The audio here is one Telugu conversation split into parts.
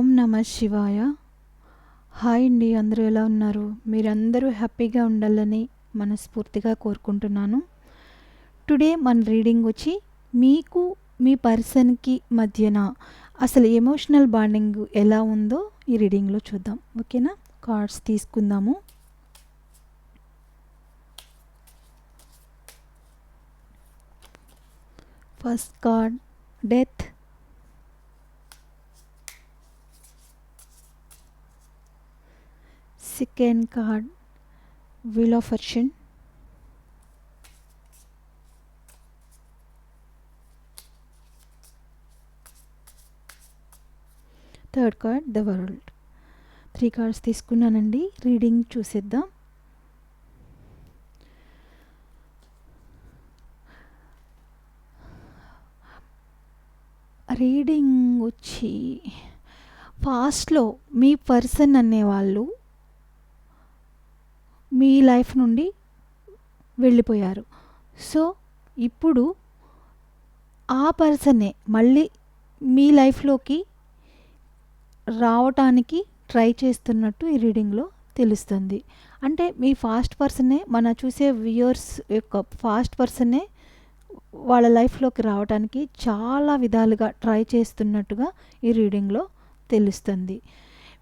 ఓం నమ శివాయ. హాయ్ అండి అందరూ ఎలా ఉన్నారు? మీరందరూ హ్యాపీగా ఉండాలని మనస్ఫూర్తిగా కోరుకుంటున్నాను. టుడే మన రీడింగ్ వచ్చి మీకు మీ పర్సన్కి మధ్యన అసలు ఎమోషనల్ బాండింగ్ ఎలా ఉందో ఈ రీడింగ్లో చూద్దాం. ఓకేనా? కార్డ్స్ తీసుకుందాము. First card death. Second card wheel of fortune. Third card the world three cards తీసుకున్నానండి. రీడింగ్ చూసేద్దాం. రీడింగ్ వచ్చి ఫాస్ట్లో మీ పర్సన్ అనేవాళ్ళు మీ లైఫ్ నుండి వెళ్ళిపోయారు. సో ఇప్పుడు ఆ పర్సనే మళ్ళీ మీ లైఫ్లోకి రావటానికి ట్రై చేస్తున్నట్టు ఈ రీడింగ్లో తెలుస్తుంది. అంటే మీ ఫాస్ట్ పర్సనే మన చూసే వ్యూయర్స్ యొక్క ఫాస్ట్ పర్సనే వాళ్ళ లైఫ్లోకి రావడానికి చాలా విధాలుగా ట్రై చేస్తున్నట్టుగా ఈ రీడింగ్లో తెలుస్తుంది.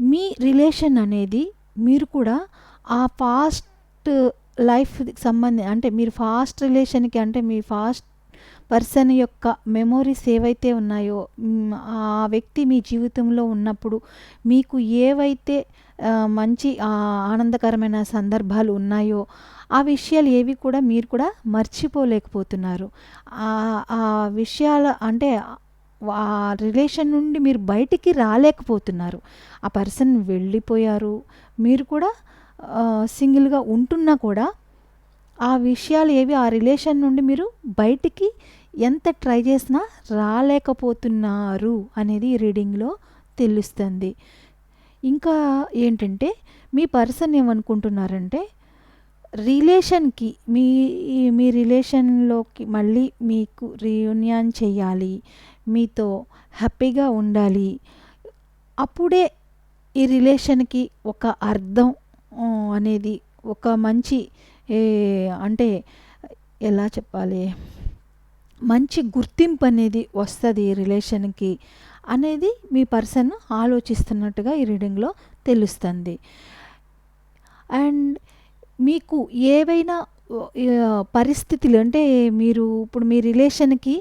మీ రిలేషన్ అనేది మీరు కూడా ఆ ఫాస్ట్ లైఫ్ సంబంధి అంటే మీరు ఫాస్ట్ రిలేషన్కి అంటే మీ ఫాస్ట్ పర్సన్ యొక్క మెమోరీస్ ఏవైతే ఉన్నాయో ఆ వ్యక్తి మీ జీవితంలో ఉన్నప్పుడు మీకు ఏవైతే మంచి ఆనందకరమైన సందర్భాలు ఉన్నాయో ఆ విషయాలు ఏవి కూడా మీరు కూడా మర్చిపోలేకపోతున్నారు. ఆ విషయాల అంటే ఆ రిలేషన్ నుండి మీరు బయటికి రాలేకపోతున్నారు. ఆ పర్సన్ వెళ్ళిపోయారు మీరు కూడా సింగిల్గా ఉంటున్నా కూడా ఆ విషయాలు ఏవి ఆ రిలేషన్ నుండి మీరు బయటికి ఎంత ట్రై చేసినా రాలేకపోతున్నారు అనేది రీడింగ్లో తెలుస్తుంది. ఇంకా ఏంటంటే మీ పర్సన్ ఏమనుకుంటున్నారంటే రిలేషన్కి మీ మీ రిలేషన్లోకి మళ్ళీ మీకు రీయూనియన్ చేయాలి మీతో హ్యాపీగా ఉండాలి. అప్పుడే ఈ రిలేషన్కి ఒక అర్థం అనేది ఒక మంచి అంటే ఎలా చెప్పాలి? మంచి గుర్తింపు అనేది వస్తుంది ఈ రిలేషన్కి అనేది మీ పర్సన్ ఆలోచిస్తున్నట్టుగా ఈ రీడింగ్లో తెలుస్తుంది. అండ్ మీకు ఏవైనా పరిస్థితులు అంటే మీరు ఇప్పుడు మీ రిలేషన్కి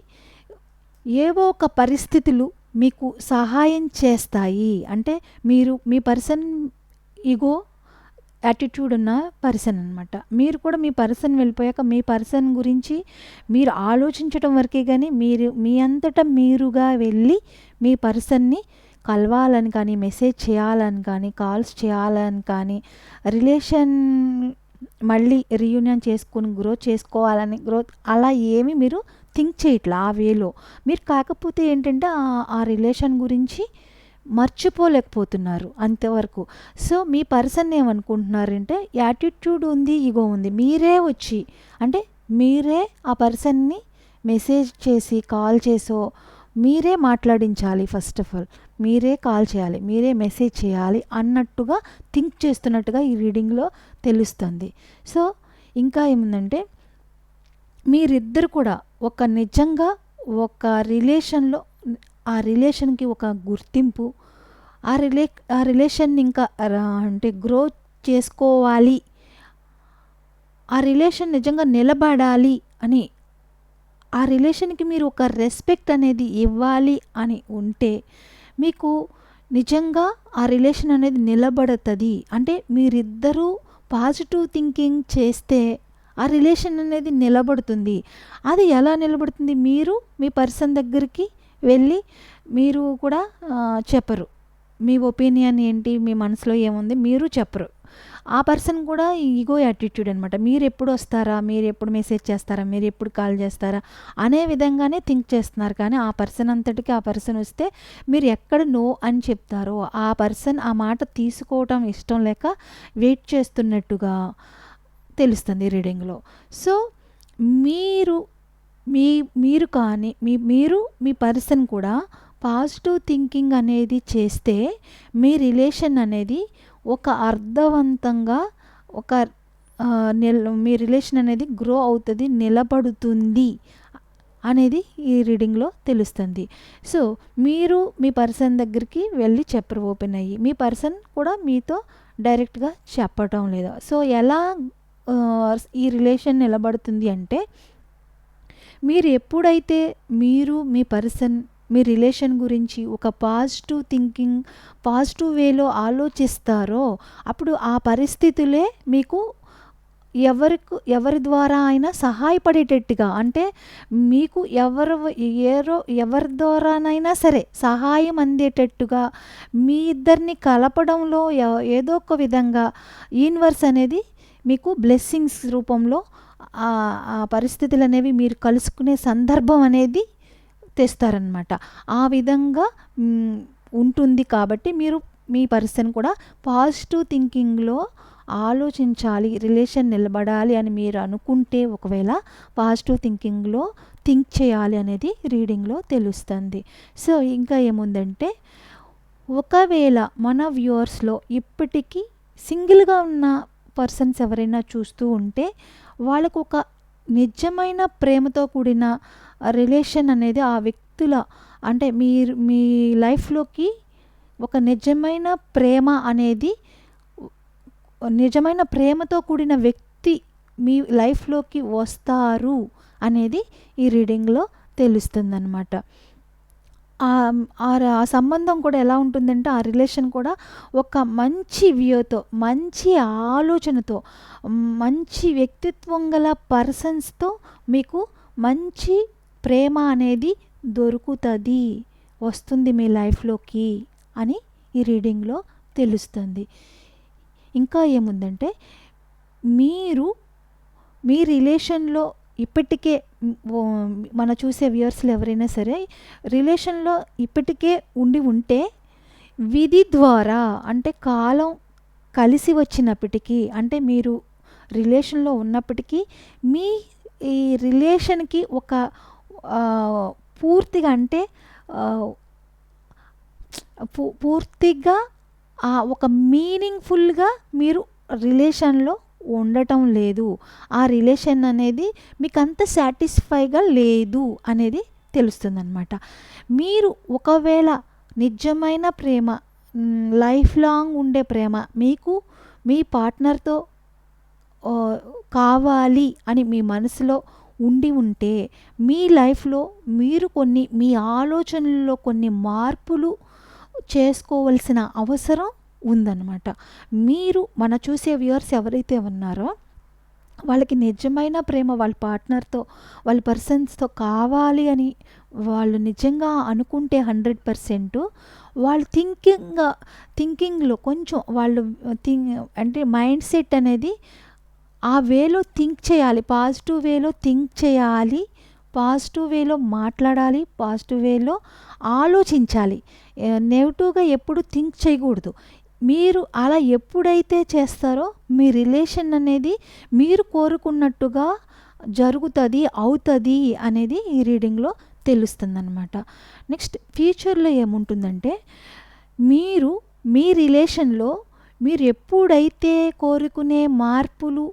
ఏవో ఒక పరిస్థితులు మీకు సహాయం చేస్తాయి. అంటే మీరు మీ పర్సన్ ఇగో యాటిట్యూడ్ ఉన్న పర్సన్ అనమాట మీరు కూడా మీ పర్సన్ వెళ్ళిపోయాక మీ పర్సన్ గురించి మీరు ఆలోచించడం వరకే కానీ మీరు మీ అంతటా మీరుగా వెళ్ళి మీ పర్సన్ని కలవాలని కానీ మెసేజ్ చేయాలని కానీ కాల్స్ చేయాలని కానీ రిలేషన్ మళ్ళీ రీయూనియన్ చేసుకుని గ్రోత్ చేసుకోవాలని గ్రోత్ అలా ఏమి మీరు థింక్ చేయట్లా ఆ వేలో మీరు కాకపోతే ఏంటంటే ఆ రిలేషన్ గురించి మర్చిపోలేకపోతున్నారు అంతవరకు. సో మీ పర్సన్ ఏమనుకుంటున్నారంటే యాటిట్యూడ్ ఉంది ఇగో ఉంది మీరే వచ్చి అంటే మీరే ఆ పర్సన్ని మెసేజ్ చేసి కాల్ చేసో మీరే మాట్లాడించాలి ఫస్ట్ ఆఫ్ ఆల్. మీరే కాల్ చేయాలి మీరే మెసేజ్ చేయాలి అన్నట్టుగా థింక్ చేస్తున్నట్టుగా ఈ రీడింగ్లో తెలుస్తుంది. సో ఇంకా ఏముందంటే మీరిద్దరు కూడా ఒక నిజంగా ఒక రిలేషన్లో ఆ రిలేషన్కి ఒక గుర్తింపు ఆ రిలే ఆ రిలేషన్ ఇంకా అంటే గ్రో చేసుకోవాలి. ఆ రిలేషన్ నిజంగా నిలబడాలి అని ఆ రిలేషన్కి మీరు ఒక రెస్పెక్ట్ అనేది ఇవ్వాలి అని ఉంటే మీకు నిజంగా ఆ రిలేషన్ అనేది నిలబడుతుంది. అంటే మీరిద్దరూ పాజిటివ్ థింకింగ్ చేస్తే ఆ రిలేషన్ అనేది నిలబడుతుంది. అది ఎలా నిలబడుతుంది? మీరు మీ పర్సన్ దగ్గరికి వెళ్ళి మీరు కూడా చెప్పరు. మీ ఒపీనియన్ ఏంటి మీ మనసులో ఏముంది మీరు చెప్పరు. ఆ పర్సన్ కూడా ఈగో యాటిట్యూడ్ అనమాట మీరు ఎప్పుడు వస్తారా మీరు ఎప్పుడు మెసేజ్ చేస్తారా మీరు ఎప్పుడు కాల్ చేస్తారా అనే విధంగానే థింక్ చేస్తున్నారు. కానీ ఆ పర్సన్ అంతటికి ఆ పర్సన్ వస్తే మీరు ఎక్కడ నో అని చెప్తారో ఆ పర్సన్ ఆ మాట తీసుకోవటం ఇష్టం లేక వెయిట్ చేస్తున్నట్టుగా తెలుస్తుంది రీడింగ్లో. సో మీరు మీ మీరు కానీ మీ మీరు మీ పర్సన్ కూడా పాజిటివ్ థింకింగ్ అనేది చేస్తే మీ రిలేషన్ అనేది ఒక అర్థవంతంగా ఒక నిల్ మీ రిలేషన్ అనేది గ్రో అవుతుంది నిలబడుతుంది అనేది ఈ రీడింగ్లో తెలుస్తుంది. సో మీరు మీ పర్సన్ దగ్గరికి వెళ్ళి చెప్పరు ఓపెన్ అయ్యి. మీ పర్సన్ కూడా మీతో డైరెక్ట్గా చెప్పటం లేదు. సో ఎలా ఈ రిలేషన్ నిలబడుతుంది అంటే మీరు ఎప్పుడైతే మీరు మీ పర్సన్ మీ రిలేషన్ గురించి ఒక పాజిటివ్ థింకింగ్ పాజిటివ్ వేలో ఆలోచిస్తారో అప్పుడు ఆ పరిస్థితులే మీకు ఎవరికి ఎవరి ద్వారా అయినా సహాయపడేటట్టుగా అంటే మీకు ఎవరు ఏరో ఎవరి ద్వారానైనా సరే సహాయం అందేటట్టుగా మీ ఇద్దరిని కలపడంలో ఏదో ఒక విధంగా యూనివర్స్ అనేది మీకు బ్లెస్సింగ్స్ రూపంలో ఆ పరిస్థితులు అనేవి మీరు కలుసుకునే సందర్భం అనేది తెస్తారనమాట ఆ విధంగా ఉంటుంది కాబట్టి మీరు మీ పర్సన్ కూడా పాజిటివ్ థింకింగ్లో ఆలోచించాలి రిలేషన్ నిలబడాలి అని మీరు అనుకుంటే ఒకవేళ పాజిటివ్ థింకింగ్లో థింక్ చేయాలి అనేది రీడింగ్లో తెలుస్తుంది. సో ఇంకా ఏముందంటే ఒకవేళ మన వ్యూవర్స్లో ఇప్పటికీ సింగిల్గా ఉన్న పర్సన్స్ ఎవరైనా చూస్తూ ఉంటే వాళ్ళకు ఒక నిజమైన ప్రేమతో కూడిన రిలేషన్ అనేది ఆ వ్యక్తుల అంటే మీరు మీ లైఫ్లోకి ఒక నిజమైన ప్రేమ అనేది నిజమైన ప్రేమతో కూడిన వ్యక్తి మీ లైఫ్లోకి వస్తారు అనేది ఈ రీడింగ్లో తెలుస్తుందన్నమాట. ఆ ర- సంబంధం కూడా ఎలా ఉంటుందంటే ఆ రిలేషన్ కూడా ఒక మంచి వ్యూతో మంచి ఆలోచనతో మంచి వ్యక్తిత్వం గల పర్సన్స్తో మీకు మంచి ప్రేమ అనేది దొరుకుతుంది వస్తుంది మీ లైఫ్లోకి అని ఈ రీడింగ్లో తెలుస్తుంది. ఇంకా ఏముందంటే మీరు మీ రిలేషన్లో ఇప్పటికే మన చూసే వ్యూయర్స్లు ఎవరైనా సరే రిలేషన్లో ఇప్పటికే ఉండి ఉంటే విధి ద్వారా అంటే కాలం కలిసి వచ్చినప్పటికీ అంటే మీరు రిలేషన్లో ఉన్నప్పటికీ మీ ఈ రిలేషన్కి ఒక పూర్తిగా అంటే పూ- పూర్తిగా ఒక మీనింగ్ఫుల్గా మీరు రిలేషన్లో ఉండటం లేదు. ఆ రిలేషన్ అనేది మీకు అంత సాటిస్ఫైగా లేదు అనేది తెలుస్తుందన్నమాట. మీరు ఒకవేళ నిజమైన ప్రేమ లైఫ్ లాంగ్ ఉండే ప్రేమ మీకు మీ పార్ట్నర్తో కావాలి అని మీ మనసులో ఉండి ఉంటే మీ లైఫ్లో మీరు కొన్ని మీ ఆలోచనల్లో కొన్ని మార్పులు చేసుకోవలసిన అవసరం ఉందన్నమాట. మీరు మన చూసే వ్యూవర్స్ ఎవరైతే ఉన్నారో వాళ్ళకి నిజమైన ప్రేమ వాళ్ళ పార్ట్నర్తో వాళ్ళ పర్సన్స్తో కావాలి అని వాళ్ళు నిజంగా అనుకుంటే హండ్రెడ్ పర్సెంట్ వాళ్ళు థింకింగ్ థింకింగ్లో కొంచెం వాళ్ళు థింక్ అంటే మైండ్ సెట్ అనేది ఆ వేలో థింక్ చేయాలి పాజిటివ్ వేలో థింక్ చేయాలి పాజిటివ్ వేలో మాట్లాడాలి పాజిటివ్ వేలో ఆలోచించాలి. నెగిటివ్గా ఎప్పుడు థింక్ చేయకూడదు. మీరు అలా ఎప్పుడైతే చేస్తారో మీ రిలేషన్ అనేది మీరు కోరుకున్నట్టుగా జరుగుతుంది అవుతుంది అనేది ఈ రీడింగ్లో తెలుస్తుందన్నమాట. నెక్స్ట్ ఫ్యూచర్లో ఏముంటుందంటే మీరు మీ రిలేషన్లో మీరు ఎప్పుడైతే కోరుకునే మార్పులు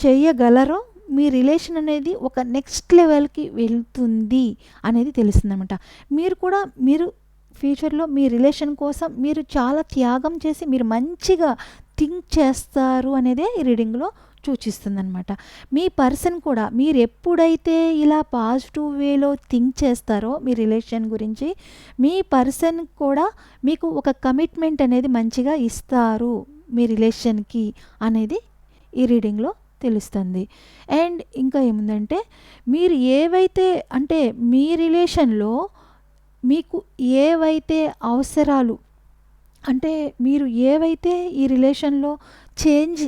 చేయగలరో మీ రిలేషన్ అనేది ఒక నెక్స్ట్ లెవెల్కి వెళ్తుంది అనేది తెలుస్తుందన్నమాట. మీరు కూడా మీరు ఫ్యూచర్లో మీ రిలేషన్ కోసం మీరు చాలా త్యాగం చేసి మీరు మంచిగా థింక్ చేస్తారు అనేదే ఈ రీడింగ్లో సూచిస్తుందన్నమాట. మీ పర్సన్ కూడా మీరు ఎప్పుడైతే ఇలా పాజిటివ్ వేలో థింక్ చేస్తారో మీ రిలేషన్ గురించి మీ పర్సన్ కూడా మీకు ఒక కమిట్మెంట్ అనేది మంచిగా ఇస్తారు మీ రిలేషన్కి అనేది ఈ రీడింగ్లో తెలుస్తుంది. అండ్ ఇంకా ఏముందంటే మీరు ఏవైతే అంటే మీ రిలేషన్లో మీకు ఏవైతే అవసరాలు అంటే మీరు ఏవైతే ఈ రిలేషన్లో చేంజ్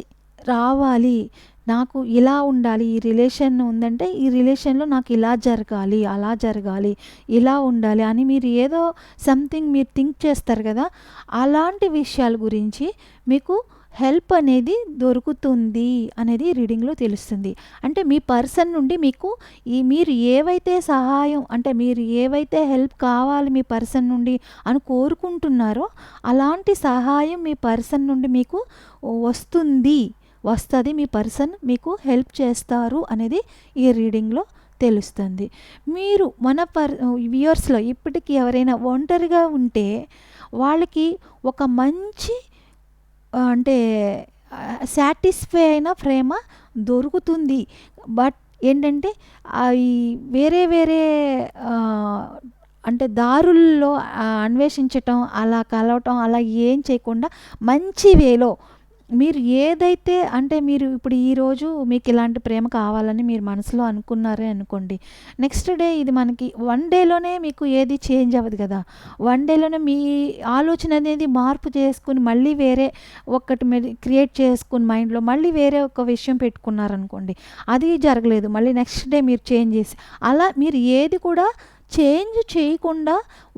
రావాలి నాకు ఇలా ఉండాలి ఈ రిలేషన్ ఉందంటే ఈ రిలేషన్లో నాకు ఇలా జరగాలి అలా జరగాలి ఇలా ఉండాలి అని మీరు ఏదో సంథింగ్ మీరు థింక్ చేస్తారు కదా అలాంటి విషయాల గురించి మీకు హెల్ప్ అనేది దొరుకుతుంది అనేది రీడింగ్లో తెలుస్తుంది. అంటే మీ పర్సన్ నుండి మీకు ఈ మీరు ఏవైతే సహాయం అంటే మీరు ఏవైతే హెల్ప్ కావాలి మీ పర్సన్ నుండి అని కోరుకుంటున్నారో అలాంటి సహాయం మీ పర్సన్ నుండి మీకు వస్తుంది. వస్తుంది మీ పర్సన్ మీకు హెల్ప్ చేస్తారు అనేది ఈ రీడింగ్లో తెలుస్తుంది. మీరు మన పర్ వ్యూయర్స్లో ఇప్పటికీ ఎవరైనా ఒంటరిగా ఉంటే వాళ్ళకి ఒక మంచి అంటే సాటిస్ఫై అయిన ప్రేమ దొరుకుతుంది. బట్ ఏంటంటే అవి వేరే వేరే అంటే దారుల్లో అన్వేషించటం అలా కలవటం అలా ఏం చేయకుండా మంచి వేలో మీరు ఏదైతే అంటే మీరు ఇప్పుడు ఈరోజు మీకు ఇలాంటి ప్రేమ కావాలని మీరు మనసులో అనుకున్నారే అనుకోండి నెక్స్ట్ డే ఇది మనకి వన్ డేలోనే మీకు ఏది చేంజ్ అవ్వదు కదా. వన్ డేలోనే మీ ఆలోచన అనేది మార్పు చేసుకుని మళ్ళీ వేరే ఒక్కటి మీరు క్రియేట్ చేసుకుని మైండ్లో మళ్ళీ వేరే ఒక విషయం పెట్టుకున్నారనుకోండి అది జరగలేదు. మళ్ళీ నెక్స్ట్ డే మీరు చేంజ్ చేసి అలా మీరు ఏది కూడా చేంజ్ చేయకుండా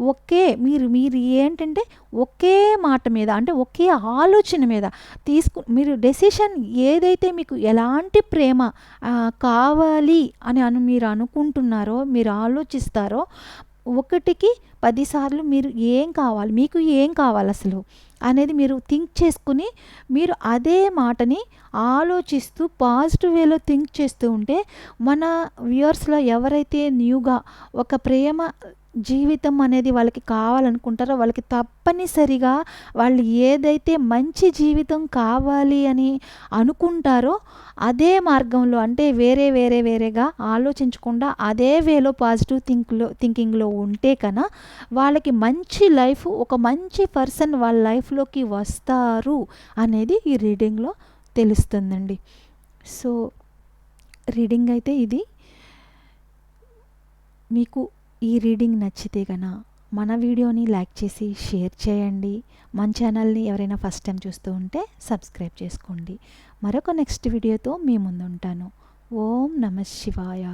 ఒకే మీరు మీరు ఏంటంటే ఒకే మాట మీద అంటే ఒకే ఆలోచన మీద తీసుకు మీరు డెసిషన్ ఏదైతే మీకు ఎలాంటి ప్రేమ కావాలి అని అను మీరు అనుకుంటున్నారో మీరు ఆలోచిస్తారో ఒకటికి పదిసార్లు మీరు ఏం కావాలి మీకు ఏం కావాలి అసలు అనేది మీరు థింక్ చేసుకుని మీరు అదే మాటని ఆలోచిస్తూ పాజిటివ్ వేలో థింక్ చేస్తూ ఉంటే మన వ్యూయర్స్లో ఎవరైతే న్యూగా ఒక ప్రేమ జీవితం అనేది వాళ్ళకి కావాలనుకుంటారో వాళ్ళకి తప్పనిసరిగా వాళ్ళు ఏదైతే మంచి జీవితం కావాలి అని అనుకుంటారో అదే మార్గంలో అంటే వేరే వేరే వేరేగా ఆలోచించకుండా అదే వేలో పాజిటివ్ థింక్లో థింకింగ్లో ఉంటే కన్నా వాళ్ళకి మంచి లైఫ్ ఒక మంచి పర్సన్ వాళ్ళ లైఫ్లోకి వస్తారు అనేది ఈ రీడింగ్లో తెలుస్తుందండి. సో రీడింగ్ అయితే ఇది. మీకు ఈ రీడింగ్ నచ్చితే కన మన వీడియోని లైక్ చేసి షేర్ చేయండి. మన ఛానల్ని ఎవరైనా ఫస్ట్ టైం చూస్తూ ఉంటే సబ్స్క్రైబ్ చేసుకోండి. మరొక నెక్స్ట్ వీడియోతో మీ ముందు ఉంటాను ఓం నమ శివాయ.